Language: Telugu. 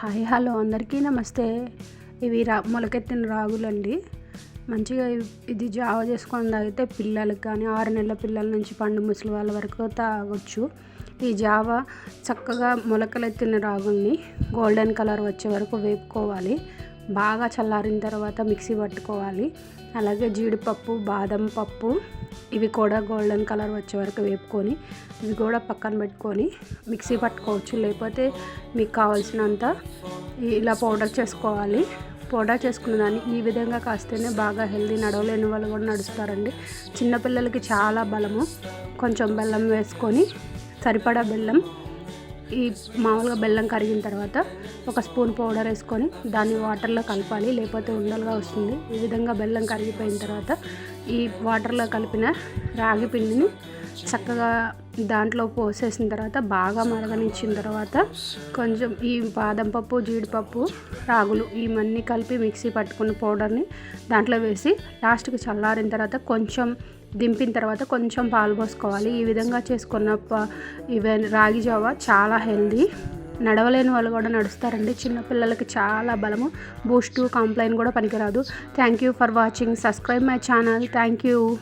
హాయ్ హలో అందరికీ నమస్తే. ఇవి రా మొలకెత్తిన రాగులండి. మంచిగా ఇది జావ చేసుకొని తాగితే పిల్లలకు కానీ ఆరు నెలల పిల్లల నుంచి పండు ముసలి వాళ్ళ వరకు తాగొచ్చు. ఈ జావ చక్కగా మొలకలెత్తిన రాగుల్ని గోల్డెన్ కలర్ వచ్చే వరకు వేపుకోవాలి. బాగా చల్లారిన తర్వాత మిక్సీ పట్టుకోవాలి. అలాగే జీడిపప్పు బాదం పప్పు ఇవి కూడా గోల్డెన్ కలర్ వచ్చే వరకు వేపుకొని ఇవి కూడా పక్కన పెట్టుకొని మిక్సీ పట్టుకోవచ్చు. లేకపోతే మీకు కావాల్సినంత ఇలా పౌడర్ చేసుకోవాలి. పౌడర్ చేసుకున్న దాన్ని ఈ విధంగా కాస్తేనే బాగా హెల్దీ నడవలేని వాళ్ళు కూడా నడుస్తారండి. చిన్నపిల్లలకి చాలా బలము. కొంచెం బెల్లం వేసుకొని సరిపడా బెల్లం ఈ మామూలుగా బెల్లం కరిగిన తర్వాత ఒక స్పూన్ పౌడర్ వేసుకొని దాన్ని వాటర్లో కలపాలి లేకపోతే ఉండలుగా వస్తుంది. ఈ విధంగా బెల్లం కరిగిపోయిన తర్వాత ఈ వాటర్లో కలిపిన రాగి పిండిని చక్కగా దాంట్లో పోసేసిన తర్వాత బాగా మరగనిచ్చిన తర్వాత కొంచెం ఈ బాదం పప్పు జీడిపప్పు రాగులు ఇవన్నీ కలిపి మిక్సీ పట్టుకున్న పౌడర్ని దాంట్లో వేసి లాస్ట్కి చల్లారిన తర్వాత కొంచెం దింపిన తర్వాత కొంచెం పాలు పోసుకోవాలి. ఈ విధంగా చేసుకున్న ఇవే రాగి జావ చాలా హెల్దీ. నడవలేని వాళ్ళు కూడా నడుస్తారండి. చిన్నపిల్లలకి చాలా బలము. బూస్టు కాంప్లైన్ కూడా పనికిరాదు. Thank you for watching subscribe my channel thank you